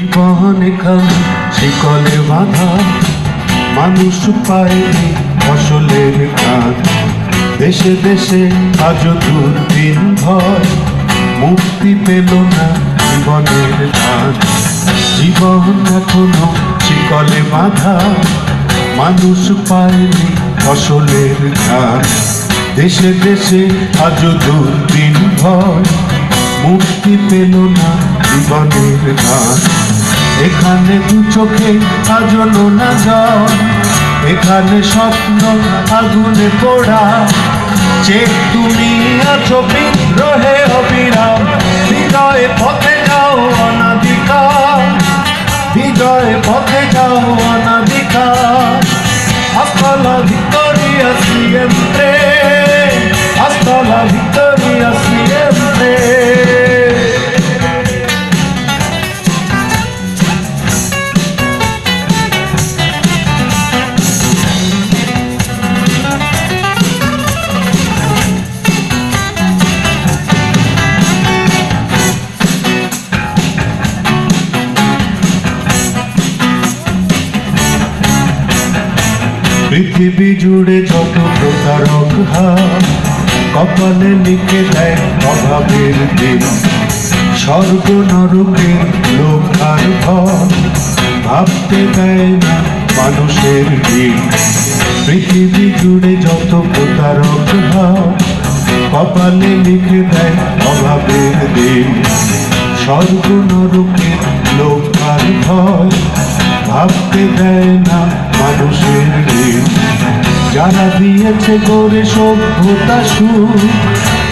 জীবন এখানে শিকলে বাধা, মানুষ পায়নি ফসলের গান দেশে দেশে আজ দুর্দিন ভয় মুক্তি পেল না জীবনের গান জীবন এখনও শিকলে বাধা, মানুষ পায়নি ফসলের গান দেশে দেশে আজ দুর্দিন ভয় মুক্তি পেল না জীবনের গান এখানে দু চোখে আজ না জল এখানে স্বপ্ন আগুনে পোড়া। যে তুমি আছো বিদ্রোহে অবিরাম হৃদয়ে পথে যাও অনাদিকাল হৃদয়ে পথে যাও অনাদিকাল hasta la victoria siempre, পৃথিবী জুড়ে যত প্রতারক কপালে লিখে দেয় অভাবের দিন। স্বর্গ নরকের লোক আর ভাবতে দেয় না মানুষের দিন পৃথিবী জুড়ে যত প্রতারক কপালে লিখে দেয় অভাবের দিন। স্বর্গ নরকের লোক আর ভয় ভাবতে দেয় না মানুষের যারা দিয়েছে গড়ে সভ্যতা সুখ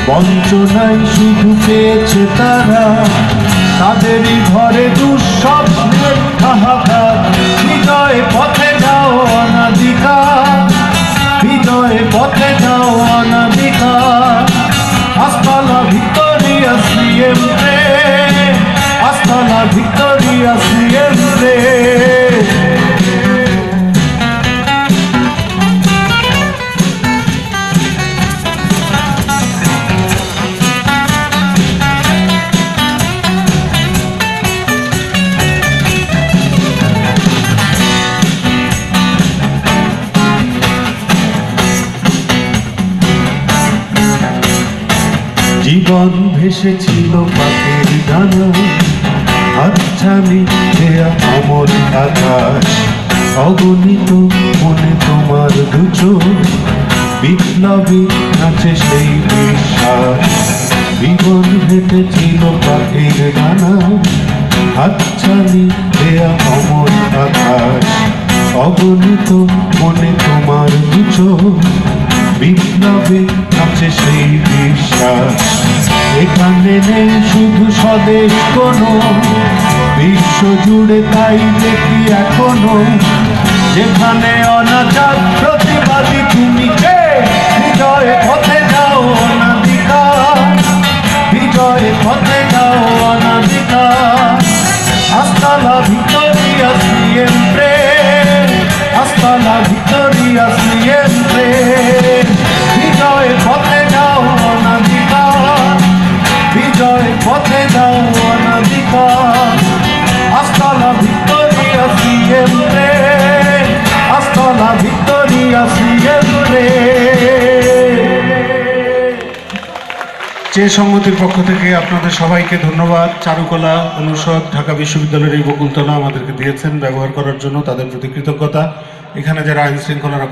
বঞ্চনায় শুধু পেয়েছে তারা। তাদেরই ঘরে দুঃস্বপ্নের হাহাকার হৃদয়ে পথে যাও অনাদিকার হৃদয়ে পথে যাও hasta la victoria siempre, hasta la ভেসেছিল পাখির ডানা। হাতছানি দেয়া অমর আকাশ। অগণিত মনে তোমার দুচো বিপ্লবী আছে সেই বিশ্বাস জীবন হেঁটেছিল পাখির ডানা। হাতছানি দেয়া অমর আকাশ। অগণিত মনে তোমার দুচো বিপ্লবে আছে সেই বিশ্বাস। এখানে নেই শুধু স্বদেশ কোনো। বিশ্ব জুড়ে তাই দেখি এখনও? যেখানে অনাচার প্রতিবাদী তুমি কে? বিজয় পথে যাও অনাধিকার। বিজয় পথে যাও অনাধিকার। hasta la victoria siempre, hasta la siempre. বিজয় পথে যাও অনাধিকার বিজয় পথে যাও অনাধিকার hasta la victoria siempre, hasta la victoria siempre. চে সংগতির পক্ষ থেকে আপনাদের সবাইকে ধন্যবাদ। চারুকলা অনুষদ, ঢাকা বিশ্ববিদ্যালয়ের এই বকুলতলা আমাদেরকে দিয়েছেন ব্যবহার করার জন্য, তাদের প্রতি কৃতজ্ঞতা। এখানে যারা আইন শৃঙ্খলা